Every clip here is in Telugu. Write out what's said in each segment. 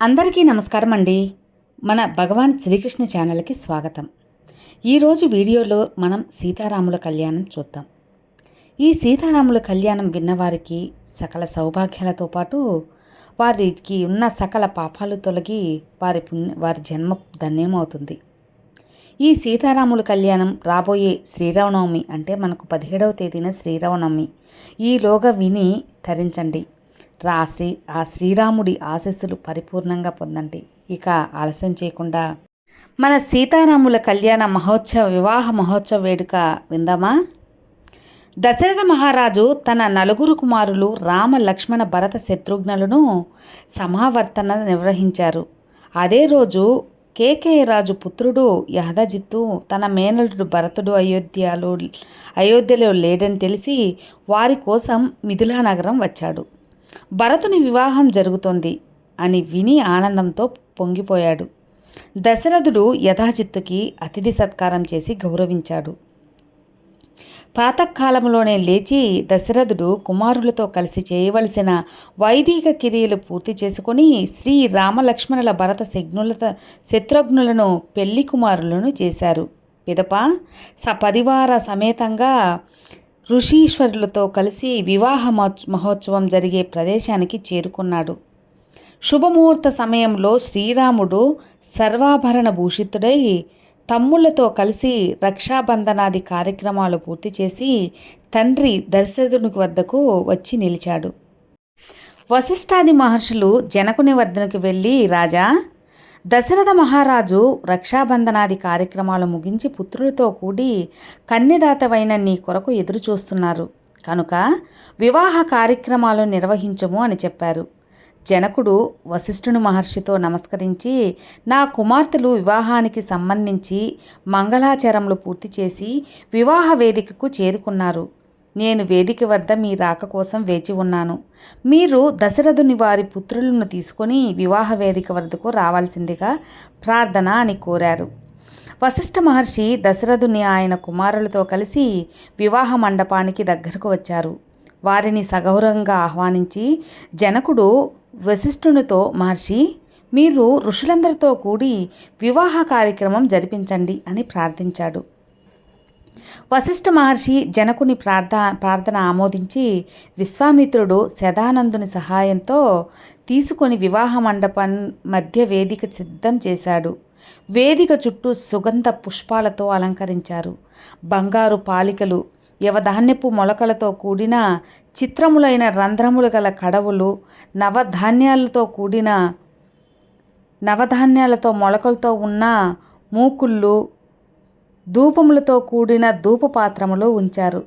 అందరికీ నమస్కారం అండి మన భగవాన్ శ్రీకృష్ణ ఛానల్కి స్వాగతం. ఈరోజు వీడియోలో మనం సీతారాముల కళ్యాణం చూద్దాం. ఈ సీతారాముల కళ్యాణం విన్నవారికి సకల సౌభాగ్యాలతో పాటు వారికి ఉన్న సకల పాపాలు తొలగి వారి పుణ్య వారి జన్మ ధన్యమవుతుంది. ఈ సీతారాముల కళ్యాణం రాబోయే శ్రీరామనవమి అంటే మనకు పదిహేడవ తేదీన శ్రీరామనవమి. ఈలోగా విని తరించండి. రా శ్రీ ఆ శ్రీరాముడి ఆశస్సులు పరిపూర్ణంగా పొందండి. ఇక ఆలస్యం చేయకుండా మన సీతారాముల కళ్యాణ మహోత్సవ వివాహ మహోత్సవ వేడుక విందామా? దశరథ మహారాజు తన నలుగురు కుమారులు రామ లక్ష్మణ భరత శత్రుఘ్నులను సమావర్తన నిర్వహించారు. అదే రోజు కేకే రాజు పుత్రుడు యహదజిత్తు తన మేనలుడు భరతుడు అయోధ్యలో అయోధ్యలో లేడని తెలిసి వారి కోసం మిథిలా నగరం వచ్చాడు. భరతుని వివాహం జరుగుతోంది అని విని ఆనందంతో పొంగిపోయాడు. దశరథుడు యథాచిత్తుకి అతిథి సత్కారం చేసి గౌరవించాడు. ప్రాతకాలంలోనే లేచి దశరథుడు కుమారులతో కలిసి చేయవలసిన వైదిక కిరియలు పూర్తి చేసుకొని శ్రీ రామలక్ష్మణుల భరత శగ్నులత శత్రుఘ్నులను పెళ్ళి కుమారులను చేశారు. పిదప సపరివార సమేతంగా ఋషీశ్వరులతో కలిసి వివాహ మహోత్సవం జరిగే ప్రదేశానికి చేరుకున్నాడు. శుభముహూర్త సమయంలో శ్రీరాముడు సర్వాభరణ భూషితుడై తమ్ముళ్ళతో కలిసి రక్షాబంధనాది కార్యక్రమాలు పూర్తి చేసి తండ్రి దశరథుని వద్దకు వచ్చి నిలిచాడు. వశిష్ఠాది మహర్షులు జనకుని వద్దకు వెళ్ళి రాజా దశరథ మహారాజు రక్షాబంధనాది కార్యక్రమాలు ముగించి పుత్రులతో కూడి కన్యదాతవైన నీ కొరకు ఎదురు చూస్తున్నారు కనుక వివాహ కార్యక్రమాలు నిర్వహించము అని చెప్పారు. జనకుడు వశిష్ఠుని మహర్షితో నమస్కరించి నా కుమార్తెలు వివాహానికి సంబంధించి మంగళాచారములు పూర్తి చేసి వివాహ వేదికకు చేరుకున్నారు. నేను వేదిక వద్ద మీ రాక కోసం వేచి ఉన్నాను. మీరు దశరథుని వారి పుత్రులను తీసుకొని వివాహ వేదిక వద్దకు రావాల్సిందిగా ప్రార్థన అని కోరారు. వశిష్ఠ మహర్షి దశరథుని ఆయన కుమారులతో కలిసి వివాహ మండపానికి దగ్గరకు వచ్చారు. వారిని సగౌరవంగా ఆహ్వానించి జనకుడు వశిష్ఠునితో మహర్షి మీరు ఋషులందరితో కూడి వివాహ కార్యక్రమం జరిపించండి అని ప్రార్థించాడు. వశిష్ఠ మహర్షి జనకుని ప్రార్థ ప్రార్థన ఆమోదించి విశ్వామిత్రుడు శదానందుని సహాయంతో తీసుకొని వివాహ మండపం మధ్య వేదిక సిద్ధం చేశాడు. వేదిక చుట్టూ సుగంధ పుష్పాలతో అలంకరించారు. బంగారు పాలికలు యవధాన్యపు మొలకలతో కూడిన చిత్రములైన రంధ్రములు గల కడవులు నవధాన్యాలతో కూడిన నవధాన్యాలతో మొలకలతో ఉన్న మూకుళ్ళు ధూపములతో కూడిన ధూపపాత్రములో ఉంచారు.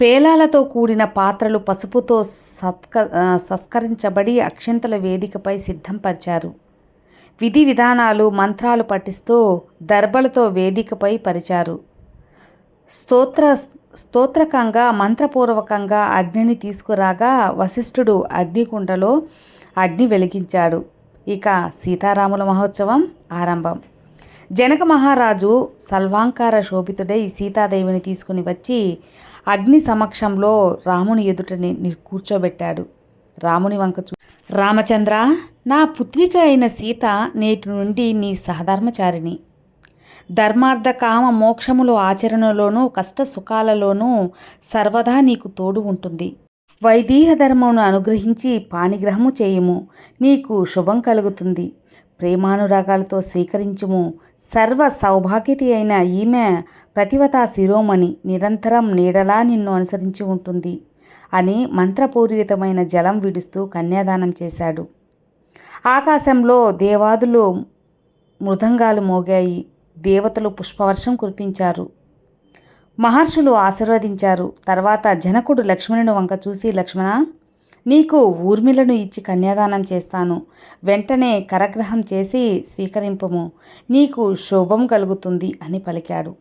పేలాలతో కూడిన పాత్రలు పసుపుతో సత్క సంస్కరించబడి అక్షంతల వేదికపై సిద్ధంపరిచారు. విధి విధానాలు మంత్రాలు పఠిస్తూ దర్బలతో వేదికపై పరిచారు. స్తోత్ర స్తోత్రకంగా మంత్రపూర్వకంగా అగ్నిని తీసుకురాగా వశిష్ఠుడు అగ్నికుండలో అగ్ని వెలిగించాడు. ఇక సీతారాముల మహోత్సవం ఆరంభం. జనక మహారాజు సల్వాంకార శోభితుడై సీతాదేవిని తీసుకుని వచ్చి అగ్ని సమక్షంలో రాముని ఎదుటని కూర్చోబెట్టాడు. రాముని వంక చూ రామచంద్ర నా పుత్రిక అయిన సీత నేటి నుండి నీ సహధర్మచారిణి. ధర్మార్థ కామ మోక్షములు ఆచరణలోనూ కష్ట సుఖాలలోనూ సర్వదా నీకు తోడు ఉంటుంది. వైదీహ ధర్మమును అనుగ్రహించి పానిగ్రహము చేయము. నీకు శుభం కలుగుతుంది. ప్రేమానురాగాలతో స్వీకరించుము. సర్వ సౌభాగ్యతి అయిన ఈమె ప్రతివతా శిరోమణి నిరంతరం నీడలా నిన్ను అనుసరించి ఉంటుంది అని మంత్రపూరితమైన జలం విడుస్తూ కన్యాదానం చేశాడు. ఆకాశంలో దేవాదులు మృదంగాలు మోగాయి. దేవతలు పుష్పవర్షం కురిపించారు. మహర్షులు ఆశీర్వదించారు. తర్వాత జనకుడు లక్ష్మణుని వంక చూసి లక్ష్మణ నీకు ఊర్మిలను ఇచ్చి కన్యాదానం చేస్తాను. వెంటనే కరగ్రహం చేసి స్వీకరింపము. నీకు శోభం కలుగుతుంది అని పలికాడు.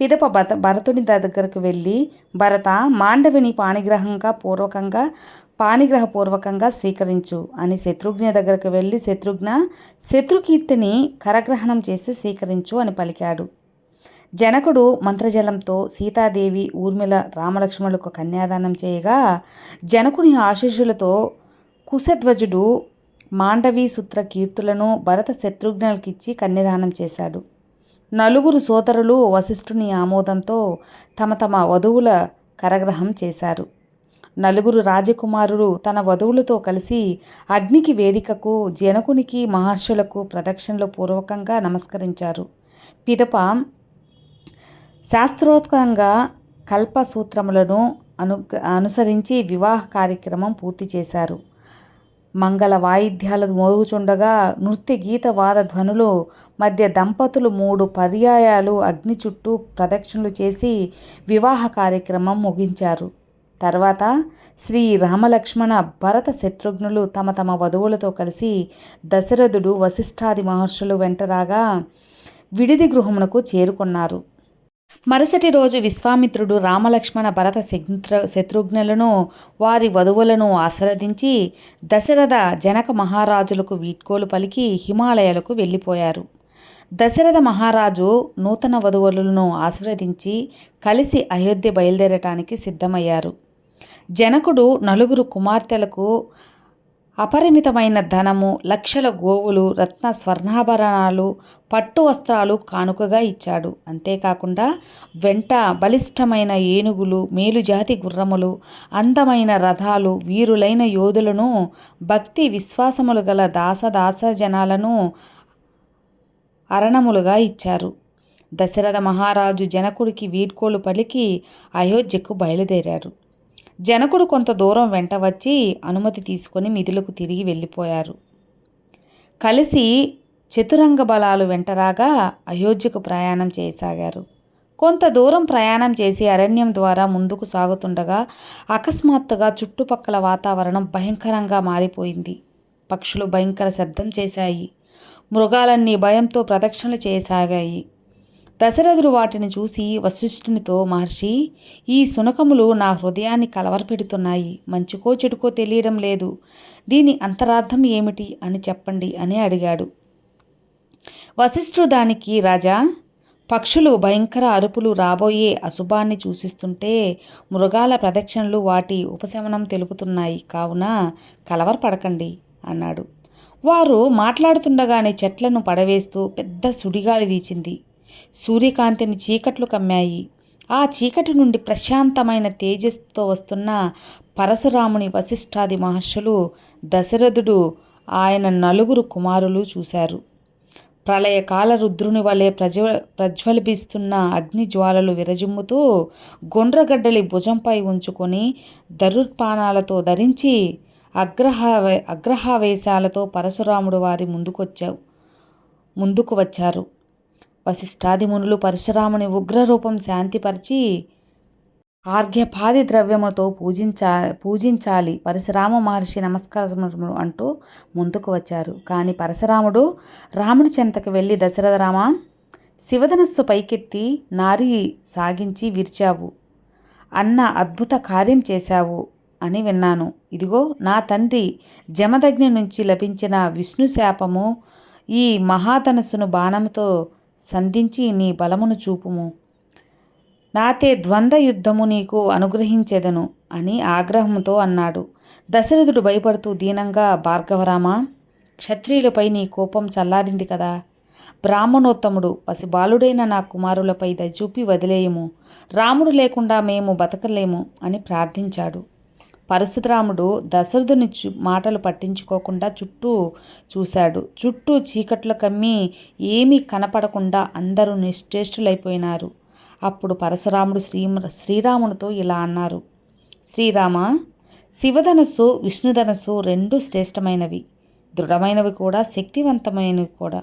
పిదప భరత భరతుని దగ్గరకు వెళ్ళి భరత మాండవిని పాణిగ్రహంగా పూర్వకంగా పాణిగ్రహపూర్వకంగా స్వీకరించు అని శత్రుఘ్న దగ్గరకు వెళ్ళి శత్రుఘ్న శత్రుకీర్తిని కరగ్రహణం చేసి స్వీకరించు అని పలికాడు. జనకుడు మంత్రజలంతో సీతాదేవి ఊర్మిళ రామలక్ష్మణులకు కన్యాదానం చేయగా జనకుని ఆశీస్సులతో కుశధ్వజుడు మాండవీ సూత్ర కీర్తులను భరత శత్రుఘ్నులకిచ్చి కన్యదానం చేశాడు. నలుగురు సోదరులు వశిష్ఠుని ఆమోదంతో తమ తమ వధువుల కరగ్రహం చేశారు. నలుగురు రాజకుమారులు తన వధువులతో కలిసి అగ్నికి వేదికకు జనకునికి మహర్షులకు ప్రదక్షిణలు పూర్వకంగా నమస్కరించారు. పిదప శాస్త్రోత్కంగా కల్పసూత్రములను అను అనుసరించి వివాహ కార్యక్రమం పూర్తి చేశారు. మంగళ వాయిద్యాలు మోగుచుండగా నృత్య గీత వాద ధ్వనులు మధ్య దంపతులు మూడు పర్యాయాలు అగ్ని చుట్టూ ప్రదక్షిణలు చేసి వివాహ కార్యక్రమం ముగించారు. తర్వాత శ్రీ రామలక్ష్మణ భరత శత్రుఘ్నులు తమ తమ వధువులతో కలిసి దశరథుడు వశిష్ఠాది మహర్షులు వెంటరాగా విడిది గృహమునకు చేరుకున్నారు. మరుసటి రోజు విశ్వామిత్రుడు రామలక్ష్మణ భరత శత్రు శత్రుఘ్నులను వారి వధువులను ఆశీర్వదించి దశరథ జనక మహారాజులకు వీడ్కోలు పలికి హిమాలయాలకు వెళ్ళిపోయారు. దశరథ మహారాజు నూతన వధువులను ఆశీర్వదించి కలిసి అయోధ్య బయలుదేరటానికి సిద్ధమయ్యారు. జనకుడు నలుగురు కుమార్తెలకు అపరిమితమైన ధనము లక్షల గోవులు రత్న స్వర్ణాభరణాలు పట్టు వస్త్రాలు కానుకగా ఇచ్చాడు. అంతేకాకుండా వెంట బలిష్టమైన ఏనుగులు మేలుజాతి గుర్రములు అందమైన రథాలు వీరులైన యోధులను భక్తి విశ్వాసములు గల దాసదాస జనాలను అరణములుగా ఇచ్చారు. దశరథ మహారాజు జనకుడికి వీడ్కోలు పలికి అయోధ్యకు బయలుదేరారు జనకుడు కొంత దూరం వెంట వచ్చి అనుమతి తీసుకొని మిథులకు తిరిగి వెళ్ళిపోయారు. కలిసి చతురంగ బలాలు వెంటరాగా అయోధ్యకు ప్రయాణం చేయసాగారు. కొంత దూరం ప్రయాణం చేసి అరణ్యం ద్వారా ముందుకు సాగుతుండగా అకస్మాత్తుగా చుట్టుపక్కల వాతావరణం భయంకరంగా మారిపోయింది. పక్షులు భయంకర శబ్దం చేశాయి. మృగాలన్నీ భయంతో ప్రదక్షిణలు చేయసాగాయి. దశరథుడు వాటిని చూసి వశిష్ఠునితో మహర్షి ఈ సునకములు నా హృదయాన్ని కలవరపెడుతున్నాయి. మంచుకో చెడుకో తెలియడం లేదు. దీని అంతరార్థం ఏమిటి అని చెప్పండి అని అడిగాడు. వశిష్ఠుడు దానికి రాజా పక్షులు భయంకర అరుపులు రాబోయే అశుభాన్ని సూచిస్తుంటే మృగాల ప్రదక్షిణలు వాటి ఉపశమనం తెలుపుతున్నాయి. కావున కలవరపడకండి అన్నాడు. వారు మాట్లాడుతుండగానే చెట్లను పడవేస్తూ పెద్ద సుడిగాలి వీచింది. సూర్యకాంతిని చీకట్లు కమ్మాయి. ఆ చీకటి నుండి ప్రశాంతమైన తేజస్సుతో వస్తున్న పరశురాముని వశిష్ఠాది మహర్షులు దశరథుడు ఆయన నలుగురు కుమారులు చూశారు. ప్రళయకాల రుద్రుని వలె ప్రజ్వ ప్రజ్వలిపిస్తున్న అగ్ని జ్వాలలు విరజిమ్ముతూ గుండ్రగడ్డలి భుజంపై ఉంచుకొని దరుర్పాణాలతో ధరించి అగ్రహ అగ్రహావేశాలతో పరశురాముడు వారి ముందుకొచ్చావు ముందుకు వచ్చారు. వశిష్ఠాదిమునులు పరశురాముని ఉగ్రరూపం శాంతిపరిచి ఆర్ఘ్యపాది ద్రవ్యముతో పూజించా పూజించాలి. పరశురామ మహర్షి నమస్కారములు అంటూ ముందుకు వచ్చారు. కానీ పరశురాముడు రాముడి చెంతకు వెళ్ళి దశరథరామ శివధనస్సు పైకెత్తి నారి సాగించి విరిచావు. అన్న అద్భుత కార్యం చేశావు అని విన్నాను. ఇదిగో నా తండ్రి జమదగ్ని నుంచి లభించిన విష్ణు శాపము ఈ మహాధనస్సును బాణంతో సంధించి నీ బలమును చూపుము. నాతే ద్వంద్వ యుద్ధము నీకు అనుగ్రహించెదను అని ఆగ్రహంతో అన్నాడు. దశరథుడు భయపడుతూ దీనంగా భార్గవరామ క్షత్రియులపై నీ కోపం చల్లారింది కదా. బ్రాహ్మణోత్తముడు పసిబాలుడైన నా కుమారులపై దయచూపి వదిలేయము. రాముడు లేకుండా మేము బతకలేము అని ప్రార్థించాడు. పరశురాముడు దశరథుని మాటలు పట్టించుకోకుండా చుట్టూ చూశాడు. చుట్టూ చీకట్లు కమ్మి ఏమీ కనపడకుండా అందరూ నిశ్చేష్టులైపోయినారు. అప్పుడు పరశురాముడు శ్రీ శ్రీరామునితో ఇలా అన్నారు. శ్రీరామ శివధనస్సు విష్ణుధనస్సు రెండు శ్రేష్టమైనవి. దృఢమైనవి కూడా శక్తివంతమైనవి కూడా.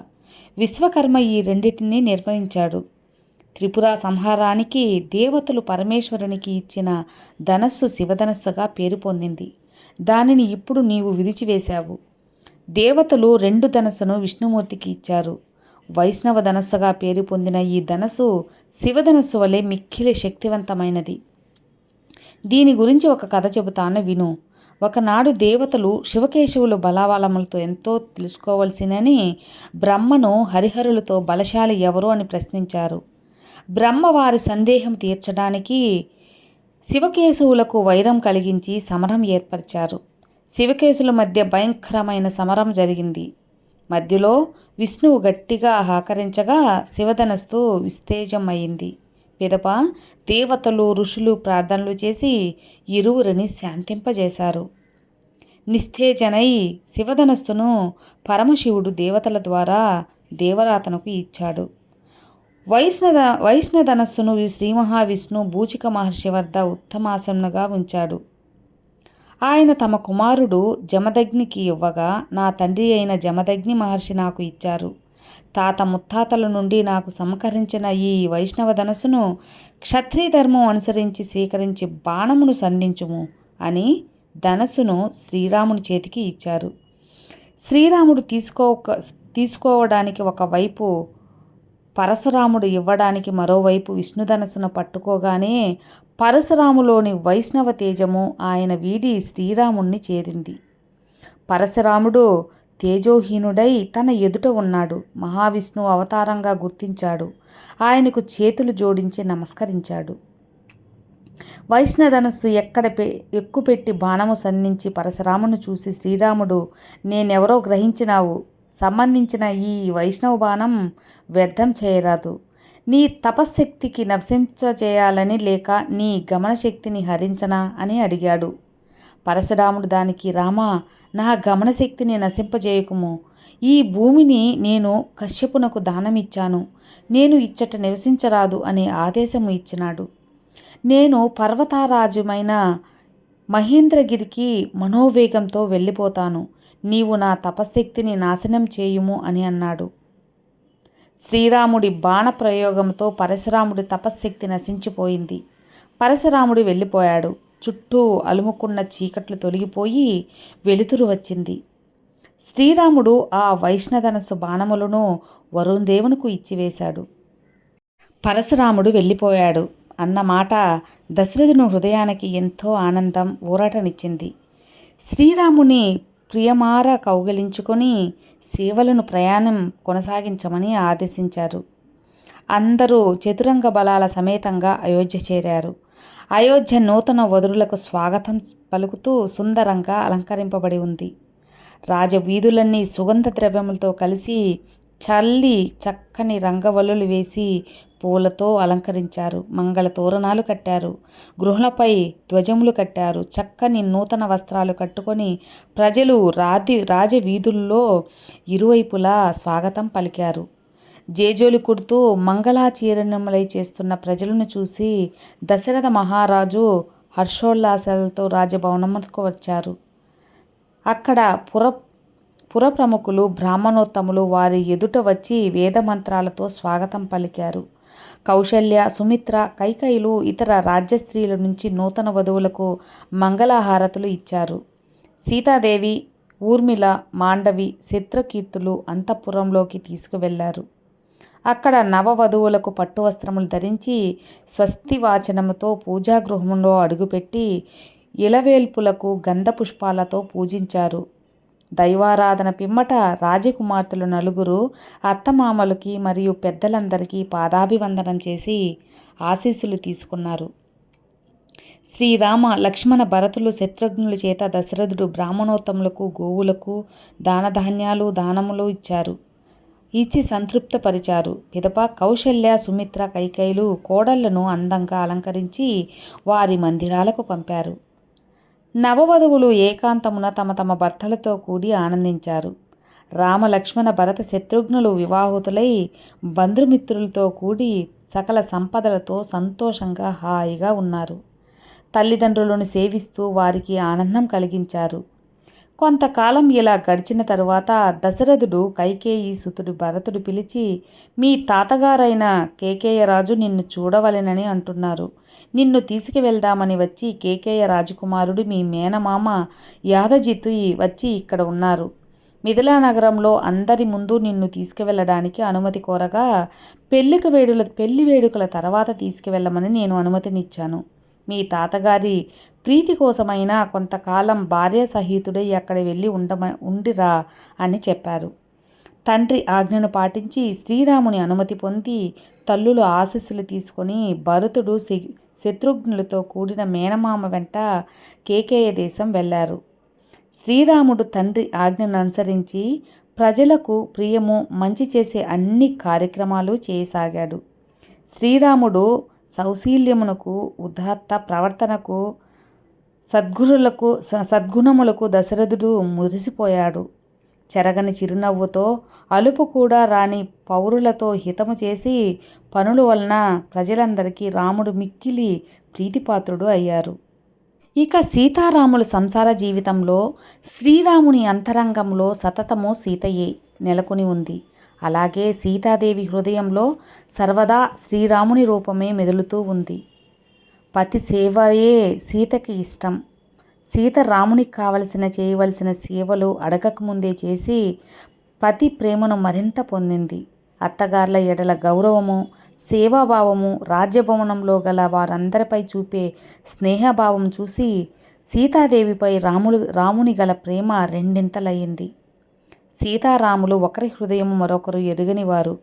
విశ్వకర్మ ఈ రెండింటినీ నిర్మించాడు త్రిపుర సంహారానికి దేవతలు పరమేశ్వరునికి ఇచ్చిన ధనస్సు శివధనస్సుగా పేరు పొందింది. దానిని ఇప్పుడు నీవు విరిచివేశావు దేవతలు రెండు ధనస్సును విష్ణుమూర్తికి ఇచ్చారు. వైష్ణవ ధనస్సుగా పేరు పొందిన ఈ ధనస్సు శివధనస్సు వలె మిక్కిలి శక్తివంతమైనది. దీని గురించి ఒక కథ చెబుతాను విను. ఒకనాడు దేవతలు శివకేశవులు బలాబలములతో ఎంతో తెలుసుకోవలసినని బ్రహ్మను హరిహరులతో బలశాలి ఎవరు అని ప్రశ్నించారు. బ్రహ్మ వారి సందేహం తీర్చడానికి శివకేశవులకు వైరం కలిగించి సమరం ఏర్పరిచారు. శివకేశుల మధ్య భయంకరమైన సమరం జరిగింది. మధ్యలో విష్ణువు గట్టిగా ఆకరించగా శివధనస్సు విస్తేజం అయింది పిదప దేవతలు ఋషులు ప్రార్థనలు చేసి ఇరువురిని శాంతింపజేశారు. నిస్తేజనై శివధనస్సును పరమశివుడు దేవతల ద్వారా దేవరాతనకు ఇచ్చాడు. వైష్ణద వైష్ణధనస్సును శ్రీ మహావిష్ణు భూచిక మహర్షి వద్ద ఉత్తమాసనగా ఉంచాడు. ఆయన తమ కుమారుడు జమదగ్నికి ఇవ్వగా నా తండ్రి అయిన జమదగ్ని మహర్షి నాకు ఇచ్చారు. తాత ముత్తాతల నుండి నాకు సంకరించిన ఈ వైష్ణవ ధనస్సును క్షత్రియ ధర్మం అనుసరించి స్వీకరించి బాణమును సంధించుము అని ధనస్సును శ్రీరాముని చేతికి ఇచ్చారు. శ్రీరాముడు తీసుకో తీసుకోవడానికి ఒకవైపు పరశురాముడు ఇవ్వడానికి మరోవైపు విష్ణుధనస్సును పట్టుకోగానే పరశురాములోని వైష్ణవ తేజము ఆయన వీడి శ్రీరాముణ్ణి చేరింది. పరశురాముడు తేజోహీనుడై తన ఎదుట ఉన్నాడు. మహావిష్ణువు అవతారంగా గుర్తించాడు. ఆయనకు చేతులు జోడించి నమస్కరించాడు. వైష్ణధనస్సు ఎక్కడ పె ఎక్కుపెట్టి బాణము సంధించి పరశురామును చూసి శ్రీరాముడు నేనెవరో గ్రహించినావు? సంబంధించిన ఈ వైష్ణవ బాణం వ్యర్థం చేయరాదు. నీ తపశ్శక్తికి నశించచేయాలని లేక నీ గమనశక్తిని హరించనా అని అడిగాడు. పరశురాముడు దానికి రామ నా గమనశక్తిని నశింపజేయకుము. ఈ భూమిని నేను కశ్యపునకు దానమిచ్చాను. నేను ఇచ్చట నివసించరాదు అనే ఆదేశము ఇచ్చినాడు. నేను పర్వతారాజుమైన మహేంద్రగిరికి మనోవేగంతో వెళ్ళిపోతాను. నీవు నా తపశ్శక్తిని నాశనం చేయుము అని అన్నాడు. శ్రీరాముడి బాణ ప్రయోగంతో పరశురాముడి తపశ్శక్తి నశించిపోయింది. పరశురాముడు వెళ్ళిపోయాడు. చుట్టూ అలుముకున్న చీకట్లు తొలగిపోయి వెలుతురు వచ్చింది. శ్రీరాముడు ఆ వైష్ణధనస్సు బాణములను వరుణదేవునికి ఇచ్చివేశాడు. పరశురాముడు వెళ్ళిపోయాడు. అన్న మాట దశరథుని హృదయానికి ఎంతో ఆనందం ఊరటనిచ్చింది. శ్రీరాముని ప్రియమార కౌగలించుకొని సేవలను ప్రయాణం కొనసాగించమని ఆదేశించారు. అందరూ చతురంగ బలాల సమేతంగా అయోధ్య చేరారు. అయోధ్య నూతన వధురులకు స్వాగతం పలుకుతూ సుందరంగా అలంకరింపబడి ఉంది. రాజవీధులన్నీ సుగంధ ద్రవ్యములతో కలిసి చల్లి చక్కని రంగవల్లులు వేసి పూలతో అలంకరించారు. మంగళ తోరణాలు కట్టారు. గృహలపై ధ్వజములు కట్టారు. చక్కని నూతన వస్త్రాలు కట్టుకొని ప్రజలు రాతి రాజవీధుల్లో ఇరువైపులా స్వాగతం పలికారు. జేజోలు కుడుతూ మంగళాచీరణములై చేస్తున్న ప్రజలను చూసి దశరథ మహారాజు హర్షోల్లాసాలతో రాజభవనముకు వచ్చారు. అక్కడ పుర పురప్రముఖులు బ్రాహ్మణోత్తములు వారి ఎదుట వచ్చి వేదమంత్రాలతో స్వాగతం పలికారు. కౌశల్య సుమిత్ర కైకైలు ఇతర రాజ్యస్త్రీల నుంచి నూతన వధువులకు మంగళహారతులు ఇచ్చారు. సీతాదేవి ఊర్మిళ మాండవి చిత్రకీర్తులు అంతఃపురంలోకి తీసుకువెళ్ళారు. అక్కడ నవవధువులకు పట్టు వస్త్రములు ధరించి స్వస్తి వాచనముతో పూజాగృహంలో అడుగుపెట్టి ఇలవేల్పులకు గంధ పుష్పాలతో పూజించారు. దైవారాధన పిమ్మట రాజకుమార్తెలు నలుగురు అత్తమామలకి మరియు పెద్దలందరికీ పాదాభివందనం చేసి ఆశీస్సులు తీసుకున్నారు. శ్రీరామ లక్ష్మణ భరతులు శత్రుఘ్నుల చేత దశరథుడు బ్రాహ్మణోత్తములకు గోవులకు దానధాన్యాలు దానములు ఇచ్చారు. ఇచ్చి సంతృప్తపరిచారు. పిదప కౌశల్య సుమిత్ర కైకైలు కోడళ్ళను అందంగా అలంకరించి వారి మందిరాలకు పంపారు. నవవధువులు ఏకాంతమున తమ తమ భర్తలతో కూడి ఆనందించారు. రామలక్ష్మణ భరత శత్రుఘ్నులు వివాహితులై బంధుమిత్రులతో కూడి సకల సంపదలతో సంతోషంగా హాయిగా ఉన్నారు. తల్లిదండ్రులను సేవిస్తూ వారికి ఆనందం కలిగించారు. కొంతకాలం ఇలా గడిచిన తరువాత దశరథుడు కైకేయి సుతుడు భరతుడు పిలిచి మీ తాతగారైన కేకేయరాజు నిన్ను చూడవలెనని అంటున్నారు. నిన్ను తీసుకువెళ్దామని వచ్చి కేకేయ రాజకుమారుడు మీ మేనమామ యాదజిత్తు వచ్చి ఇక్కడ ఉన్నారు. మిథిలా నగరంలో అందరి ముందు నిన్ను తీసుకువెళ్ళడానికి అనుమతి కోరగా పెళ్ళిక వేడుల పెళ్ళి వేడుకల తర్వాత తీసుకువెళ్ళమని నేను అనుమతినిచ్చాను. మీ తాతగారి ప్రీతి కోసమైనా కొంతకాలం భార్య సహితుడై అక్కడ వెళ్ళి ఉండమ ఉండిరా అని చెప్పారు. తండ్రి ఆజ్ఞను పాటించి శ్రీరాముని అనుమతి పొంది తల్లులు ఆశస్సులు తీసుకొని భరతుడు శత్రుఘ్నులతో కూడిన మేనమామ వెంట కేకేయ దేశం వెళ్ళారు. శ్రీరాముడు తండ్రి ఆజ్ఞను అనుసరించి ప్రజలకు ప్రియము మంచి చేసే అన్ని కార్యక్రమాలు చేయసాగాడు. శ్రీరాముడు సౌశీల్యమునకు ఉదాత్త ప్రవర్తనకు సద్గురులకు స- సద్గుణములకు దశరథుడు మురిసిపోయాడు. చెరగని చిరునవ్వుతో అలుపు కూడా రాని పౌరులతో హితము చేసి పనుల వలన ప్రజలందరికీ రాముడు మిక్కిలి ప్రీతిపాత్రుడు అయ్యారు. ఇక సీతారాముల సంసార జీవితంలో శ్రీరాముని అంతరంగంలో సతతము సీతయే నెలకొని ఉంది. అలాగే సీతాదేవి హృదయంలో సర్వదా శ్రీరాముని రూపమే మెదులుతూ ఉంది. పతి సేవయే సీతకి ఇష్టం. సీత రామునికి కావలసిన చేయవలసిన సేవలు అడగకముందే చేసి పతి ప్రేమను మరింత పొందింది. అత్తగార్ల ఎడల గౌరవము సేవాభావము రాజ్యభవనంలో గల వారందరిపై చూపే స్నేహభావం చూసి సీతాదేవిపై రాములు రాముని గల ప్రేమ రెండింతలయ్యింది. సీతారాములు ఒకరి హృదయం మరొకరు ఎరుగని వారు.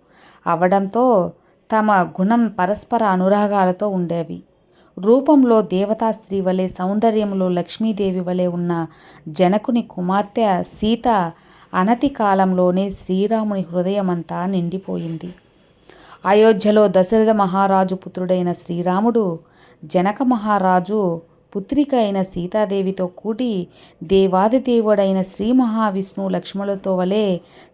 అవడంతో తమ గుణం పరస్పర అనురాగాలతో ఉండేవి. రూపంలో దేవతా స్త్రీ వలె సౌందర్యంలో లక్ష్మీదేవి వలె ఉన్న జనకుని కుమార్తె సీత అనతి కాలంలోనే శ్రీరాముని హృదయమంతా నిండిపోయింది. అయోధ్యలో దశరథ మహారాజు పుత్రుడైన శ్రీరాముడు జనక మహారాజు పుత్రిక అయిన సీతాదేవితో కూడి దేవాదిదేవుడైన శ్రీ మహావిష్ణువు లక్ష్మణులతో వలె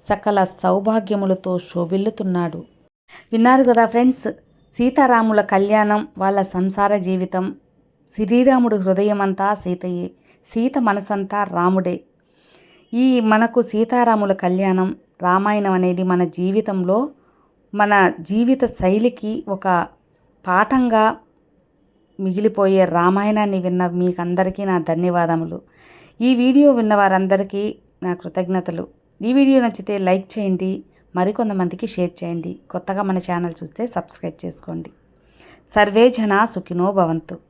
సకల సౌభాగ్యములతో శోభిల్లుతున్నాడు. విన్నారు కదా ఫ్రెండ్స్ సీతారాముల కళ్యాణం వాళ్ళ సంసార జీవితం. శ్రీరాముడు హృదయమంతా సీతయే సీత మనసంతా రాముడే. ఈ మనకు సీతారాముల కళ్యాణం రామాయణం అనేది మన జీవితంలో మన జీవిత శైలికి ఒక పాఠంగా మిగిలిపోయే రామాయణాన్ని విన్న మీకందరికీ నా ధన్యవాదములు. ఈ వీడియో విన్న వారందరికీ నా కృతజ్ఞతలు. ఈ వీడియో నచ్చితే లైక్ చేయండి మరికొంతమందికి షేర్ చేయండి. కొత్తగా మన ఛానల్ చూస్తే సబ్స్క్రైబ్ చేసుకోండి. సర్వే జనా సుఖినో భవంతు.